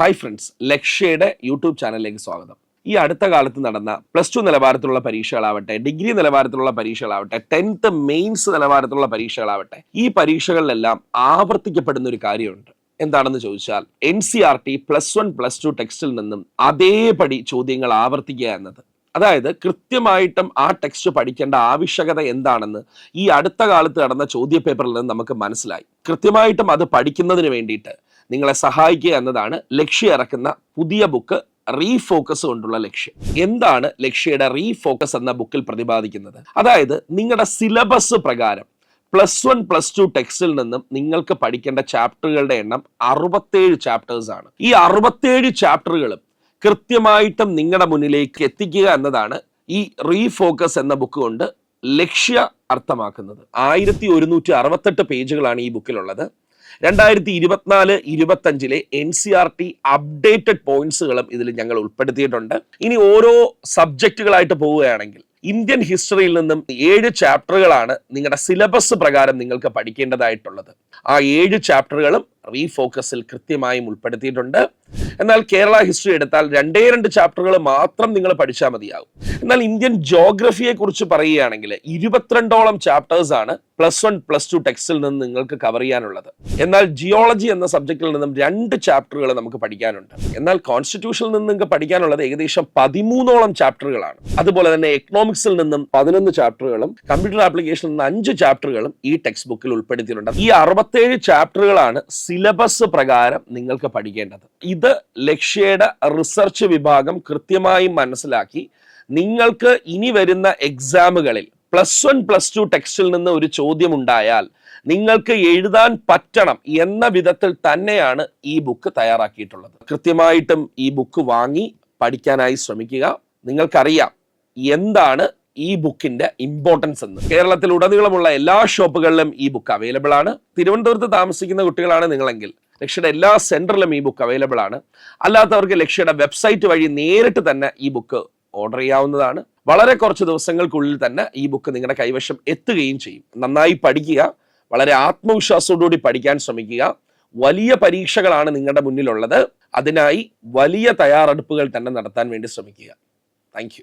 Hi friends ലക്ഷ്യയുടെ YouTube ചാനലിലേക്ക് സ്വാഗതം. ഈ അടുത്ത കാലത്ത് നടന്ന പ്ലസ് ടു നിലവാരത്തിലുള്ള പരീക്ഷകളാവട്ടെ ഡിഗ്രി നിലവാരത്തിലുള്ള പരീക്ഷകളാവട്ടെ ടെൻത്ത് മെയിൻസ് നിലവാരത്തിലുള്ള പരീക്ഷകളാവട്ടെ ഈ പരീക്ഷകളിലെല്ലാം ആവർത്തിക്കപ്പെടുന്ന ഒരു കാര്യമുണ്ട്. എന്താണെന്ന് ചോദിച്ചാൽ N C R T plus one plus two ടെക്സ്റ്റിൽ നിന്നും അതേപടി ചോദ്യങ്ങൾ ആവർത്തിക്കുക എന്നത്. അതായത് കൃത്യമായിട്ടും ആ ടെക്സ്റ്റ് പഠിക്കേണ്ട ആവശ്യകത എന്താണെന്ന് ഈ അടുത്ത കാലത്ത് നടന്ന ചോദ്യപേപ്പറിൽ നിന്ന് നമുക്ക് മനസ്സിലായി. കൃത്യമായിട്ടും അത് പഠിക്കുന്നതിന് വേണ്ടിയിട്ട് നിങ്ങളെ സഹായിക്കുക എന്നതാണ് ലക്ഷ്യ ഇറക്കുന്ന പുതിയ ബുക്ക് റീഫോക്കസ് കൊണ്ടുള്ള ലക്ഷ്യം. എന്താണ് ലക്ഷ്യയുടെ റീഫോക്കസ് എന്ന ബുക്കിൽ പ്രതിപാദിക്കുന്നത്? അതായത് നിങ്ങളുടെ സിലബസ് പ്രകാരം പ്ലസ് വൺ പ്ലസ് ടു ടെക്സ്റ്റിൽ നിന്നും നിങ്ങൾക്ക് പഠിക്കേണ്ട ചാപ്റ്ററുകളുടെ എണ്ണം അറുപത്തേഴ് ചാപ്റ്റേഴ്സ് ആണ്. ഈ അറുപത്തേഴ് ചാപ്റ്ററുകളും കൃത്യമായിട്ടും നിങ്ങളുടെ മുന്നിലേക്ക് എത്തിക്കുക എന്നതാണ് ഈ റീഫോക്കസ് എന്ന ബുക്ക് കൊണ്ട് ലക്ഷ്യ അർത്ഥമാക്കുന്നത്. ആയിരത്തി ഒരുന്നൂറ്റി അറുപത്തെട്ട് പേജുകളാണ് ഈ ബുക്കിലുള്ളത്. രണ്ടായിരത്തി ഇരുപത്തിനാല് ഇരുപത്തഞ്ചിലെ N C R T updated പോയിന്റ്സുകളും ഇതിൽ ഞങ്ങൾ ഉൾപ്പെടുത്തിയിട്ടുണ്ട്. ഇനി ഓരോ സബ്ജക്റ്റുകളായിട്ട് പോവുകയാണെങ്കിൽ ഇന്ത്യൻ ഹിസ്റ്ററിയിൽ നിന്നും ഏഴ് ചാപ്റ്ററുകളാണ് നിങ്ങളുടെ സിലബസ് പ്രകാരം നിങ്ങൾക്ക് പഠിക്കേണ്ടതായിട്ടുള്ളത്. ആ ഏഴ് ചാപ്റ്ററുകളും റീഫോക്കസിൽ കൃത്യമായും ഉൾപ്പെടുത്തിയിട്ടുണ്ട്. എന്നാൽ കേരള ഹിസ്റ്ററി എടുത്താൽ രണ്ടേ രണ്ട് ചാപ്റ്ററുകൾ മാത്രം നിങ്ങൾ പഠിച്ചാൽ മതിയാകും എന്നാൽ ഇന്ത്യൻ ജോഗ്രഫിയെ കുറിച്ച് പറയുകയാണെങ്കിൽ ഇരുപത്തിരണ്ടോളം ചാപ്റ്റേഴ്സ് ആണ് പ്ലസ് വൺ പ്ലസ് ടു ടെക്സ്റ്റിൽ നിന്ന് നിങ്ങൾക്ക് കവർ ചെയ്യാനുള്ളത്. എന്നാൽ ജിയോളജി എന്ന സബ്ജക്റ്റിൽ നിന്നും രണ്ട് ചാപ്റ്ററുകൾ നമുക്ക് പഠിക്കാനുണ്ട്. എന്നാൽ കോൺസ്റ്റിറ്റ്യൂഷനിൽ നിന്ന് നിങ്ങൾക്ക് പഠിക്കാനുള്ളത് ഏകദേശം പതിമൂന്നോളം ചാപ്റ്ററുകളാണ് അതുപോലെ തന്നെ എക്കണോമിക്സിൽ നിന്നും പതിനൊന്ന് ചാപ്റ്ററുകളും കമ്പ്യൂട്ടർ ആപ്ലിക്കേഷനിൽ നിന്ന് അഞ്ച് ചാപ്റ്ററുകളും ഈ ടെക്സ്റ്റ് ബുക്കിൽ ഉൾപ്പെടുത്തിയിട്ടുണ്ട്. ഈ അറുപത്തേഴ് ചാപ്റ്ററുകളാണ് സിലബസ് പ്രകാരം നിങ്ങൾക്ക് പഠിക്കേണ്ടത്. ഇത് ലക്ഷ്യയുടെ റിസർച്ച് വിഭാഗം കൃത്യമായി മനസ്സിലാക്കി നിങ്ങൾക്ക് ഇനി വരുന്ന എക്സാമുകളിൽ പ്ലസ് വൺ പ്ലസ് ടു ടെക്സ്റ്റിൽ നിന്ന് ഒരു ചോദ്യം ഉണ്ടായാൽ നിങ്ങൾക്ക് എഴുതാൻ പറ്റണം എന്ന വിധത്തിൽ തന്നെയാണ് ഈ ബുക്ക് തയ്യാറാക്കിയിട്ടുള്ളത്. കൃത്യമായിട്ടും ഈ ബുക്ക് വാങ്ങി പഠിക്കാനായി ശ്രമിക്കുക. നിങ്ങൾക്കറിയാം എന്താണ് ഈ ബുക്കിന്റെ ഇമ്പോർട്ടൻസ് എന്ന്. കേരളത്തിൽ ഉടനീളമുള്ള എല്ലാ ഷോപ്പുകളിലും ഈ ബുക്ക് അവൈലബിൾ ആണ്. തിരുവനന്തപുരത്ത് താമസിക്കുന്ന കുട്ടികളാണ് നിങ്ങളെങ്കിൽ ലക്ഷ്യയുടെ എല്ലാ സെന്ററിലും ഈ ബുക്ക് അവൈലബിൾ ആണ്. അല്ലാത്തവർക്ക് ലക്ഷ്യയുടെ വെബ്സൈറ്റ് വഴി നേരിട്ട് തന്നെ ഈ ബുക്ക് ഓർഡർ ചെയ്യാവുന്നതാണ്. വളരെ കുറച്ച് ദിവസങ്ങൾക്കുള്ളിൽ തന്നെ ഈ ബുക്ക് നിങ്ങളുടെ കൈവശം എത്തുകയും ചെയ്യും. നന്നായി പഠിക്കുക വളരെ ആത്മവിശ്വാസത്തോടുകൂടി പഠിക്കാൻ ശ്രമിക്കുക. വലിയ പരീക്ഷകളാണ് നിങ്ങളുടെ മുന്നിലുള്ളത്. അതിനായി വലിയ തയ്യാറെടുപ്പുകൾ തന്നെ നടത്താൻ വേണ്ടി ശ്രമിക്കുക. താങ്ക്